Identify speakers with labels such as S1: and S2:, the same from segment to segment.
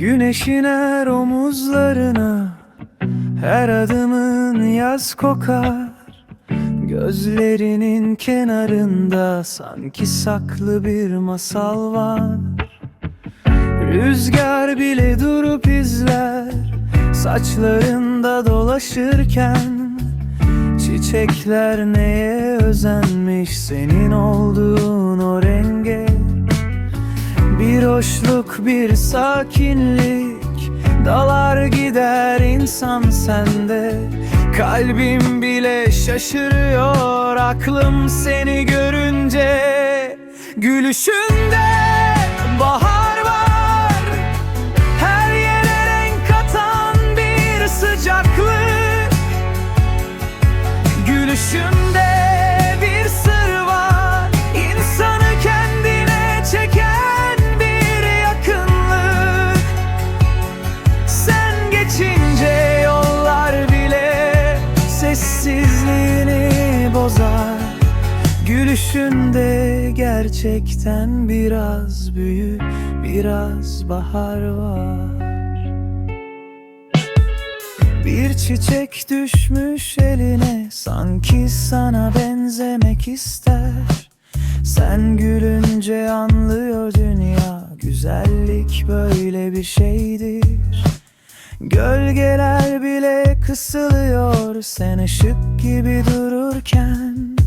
S1: Güneşin er omuzlarına Her adımın yaz kokar. Gözlerinin kenarında Sanki saklı bir masal var. Rüzgar bile durup izler Saçlarında dolaşırken. Çiçekler neye özenmiş Senin olduğun o renge bir hoşluk, bir sakinlik. Dalar gider insan sende. Kalbim bile şaşırıyor Aklım seni görünce. Gülüşünde bahar var. Her yere renk katan bir sıcaklık. Gülüşünde Gülüşünde gerçekten biraz büyük Biraz bahar var. Bir çiçek düşmüş eline Sanki sana benzemek ister. Sen gülünce anlıyor dünya Güzellik böyle bir şeydir. Gölgeler bile kısılıyor Sen ışık gibi dururken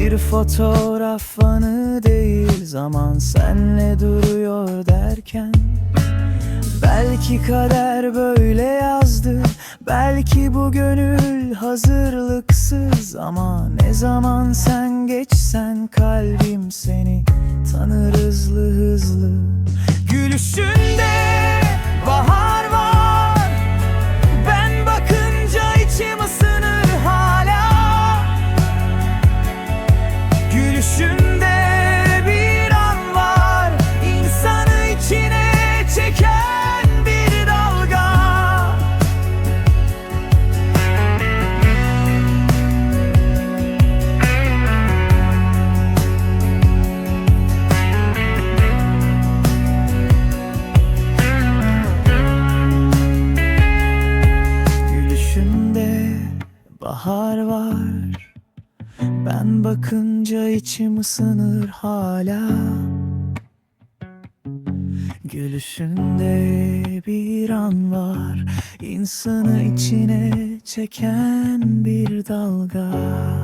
S1: bir fotoğraf anı değil Zaman senle duruyor derken. Belki kader böyle yazdı Belki bu gönül hazırlıksız. Ama ne zaman sen geçsen kalbim seni tanır hızlı hızlı bahar var. Ben bakınca içim ısınır hala. Gülüşünde bir an var. İnsanı içine çeken bir dalga